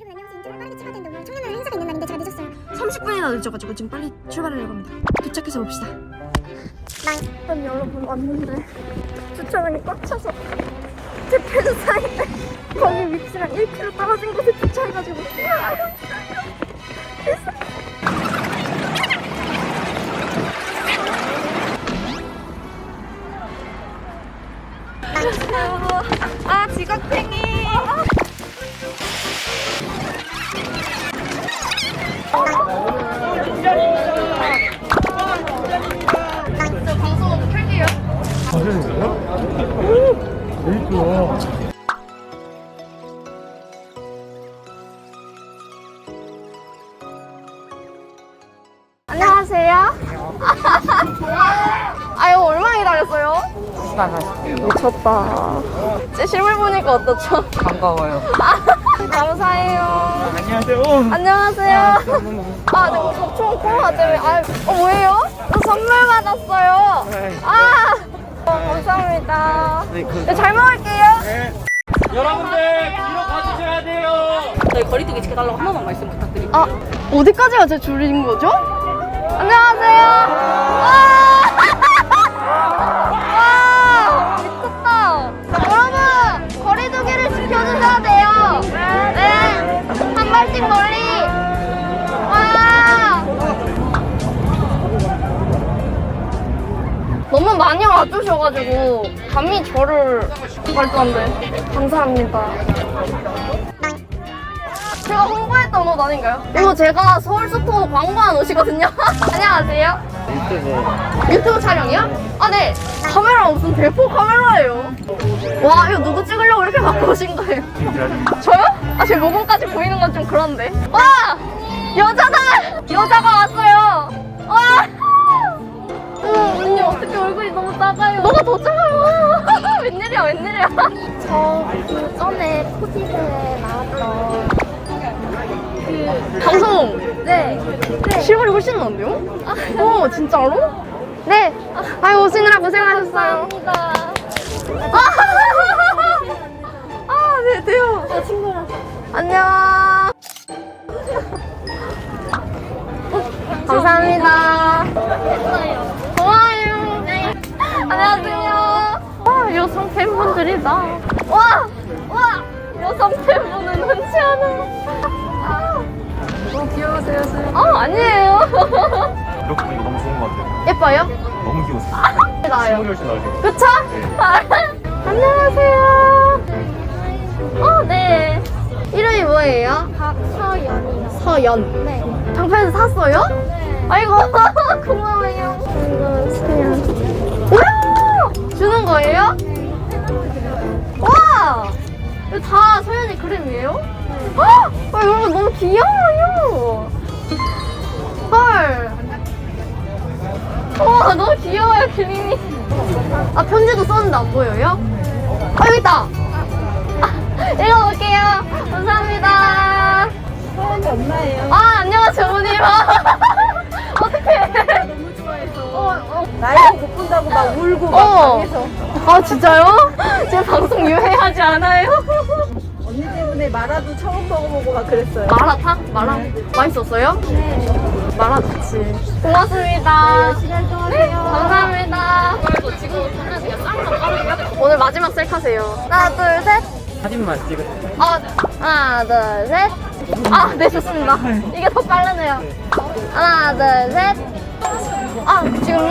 여러분 안녕하세요. 인터뷰 빠르게 찍어야 되는데 오늘 청년회 행사가 있는 날인데 제가 늦었어요. 30분이나 늦어가지고 지금 빨리 출발하려고 합니다. 도착해서 봅시다. 아니 여러분 왔는데 주차장이 꽉 차서 제 팬 사이에 거기 위치랑 1km 떨어진 곳에 주차해가지고 아 지각탱이 안녕하세요 아유 얼마 기다렸어요? 미쳤다 제 실물 보니까 어떻죠? 반가워요. 감사해요 안녕하세요. 안녕하세요. 아, 네, 접촉 코로나 때문에. 아, 어, 뭐예요? 저 선물 받았어요. 네. 아, 어, 감사합니다. 네, 그, 네, 잘 먹을게요. 여러분들 뒤로 가주셔야 돼요. 저희 거리두기 지켜달라고 한 번만 말씀 부탁드립니다. 아, 어디까지가 제 줄인 거죠? 안녕하세요. 와! 와! 미쳤다. 여러분, 거리두기를 지켜주셔야 돼요. 네. 한 발씩 멀리. 와! 너무 많이 와주셔가지고 감히 저를 말도 안 돼. 감사합니다. 제가 홍보했던 옷 아닌가요? 이거 제가 서울스토어 광고한 옷이거든요. 안녕하세요. 유튜브. 유튜브 촬영이요? 아, 네. 카메라 무슨 대포 카메라예요. 와, 이거 누구 찍으려고 이렇게 갖고 오신 거예요? 저요? 아, 제 모공까지 보이는 건 좀 그런데. 와! 여자다! 여자가 왔어요! 와! 어, 언니 어떻게 얼굴이 너무 작아요? 너가 더 작아요! 웬일이야, 웬일이야? 저 그 전에 코디즈에 나왔던 그 방송! 네. 실물이 훨씬 나은데요? 어, 진짜로? 네. 아유, 오시느라 고생하셨어요. 감사합니다. 아, 아 네, 네요. 아, 친구랑. 안녕. 감사합니다. 고마워요. 안녕하세요. 와, 여성 팬분들이다. 와, 와, 예뻐요? 너무 귀여웠어요. 나요. 훨씬 나으세요. 그쵸? 안녕하세요. 어, 네. 이름이 뭐예요? 박서연이요. 서연. 네. 장편에서 샀어요? 네. 아이고, 고마워요. 이거 서연. 와! 주는 거예요? 와! 이거 다 서연이 그림이에요? 헉! 아, 여러분 너무 귀여워요. 아 편지도 썼는데 안 보여요? 아 여기 있다. 아, 읽어볼게요. 감사합니다. 서연이 엄마예요. 아 안녕하세요 어머님. 어떡해. 너무 좋아해서. 어, 어. 나이도 못 본다고 막 울고 어. 아 진짜요? 제 방송 유해하지 않아요? 언니 때문에 마라도 처음 먹어보고 막 그랬어요. 마라탕? 마라 맛있었어요? 네. 마라 좋지. 고맙습니다. 시간 네, 감사합니다. 마지막 셀카세요. 하나, 둘, 셋. 사진만 찍으 아, 하나, 둘, 셋. 아, 네, 좋습니다. 이게 더 빠르네요. 하나, 둘, 셋. 아, 지금요?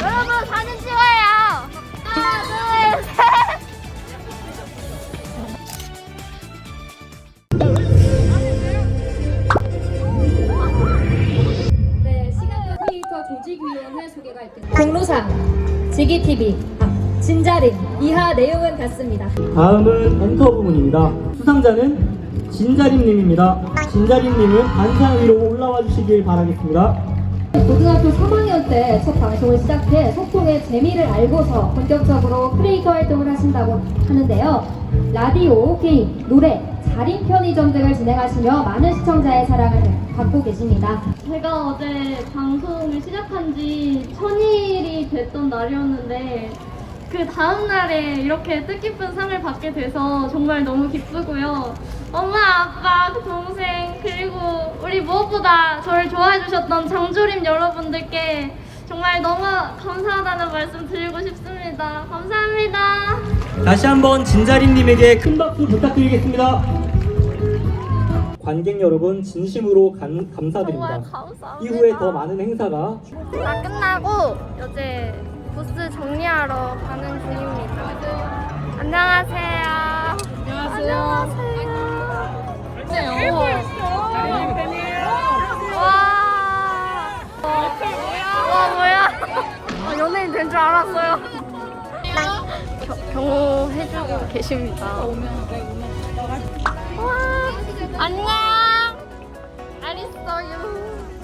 여러분, 사진 찍어요. 하나, 둘, 셋. 네, 시간 크리에이터 조직위원회 소개가 있겠습니다. 공로상, 지기TV, 아, 진자림, 이하 내용은 같습니다. 다음은 엔터 부문입니다. 수상자는 진자림님입니다. 진자림님은 단상 위로 올라와 주시길 바라겠습니다. 고등학교 3학년 때 첫 방송을 시작해 소통의 재미를 알고서 본격적으로 크리에이터 활동을 하신다고 하는데요. 라디오, 게임, 노래, 자림 편의점 등을 진행하시며 많은 시청자의 사랑을 받고 계십니다. 제가 어제 방송을 시작한 지 천일이 됐던 날이었는데 그 다음날에 이렇게 뜻깊은 상을 받게 돼서 정말 너무 기쁘고요. 엄마, 아빠, 그 동생, 그리고 우리 무엇보다 저를 좋아해 주셨던 장조림 여러분들께 정말 너무 감사하다는 말씀 드리고 싶습니다. 감사합니다. 다시 한번 진자림님에게 큰 박수 부탁드리겠습니다. 관객 여러분 진심으로 감, 감사드립니다. 정말 감사합니다. 이후에 더 많은 행사가 다 끝나고 이제 부스 정리하러 가는 중입니다. 안녕하세요. 안녕하세요. 안녕하세요. 아, 연예인 된 줄 알았어요. 경호 해주고 계십니다. 와, 안녕. 알았어요.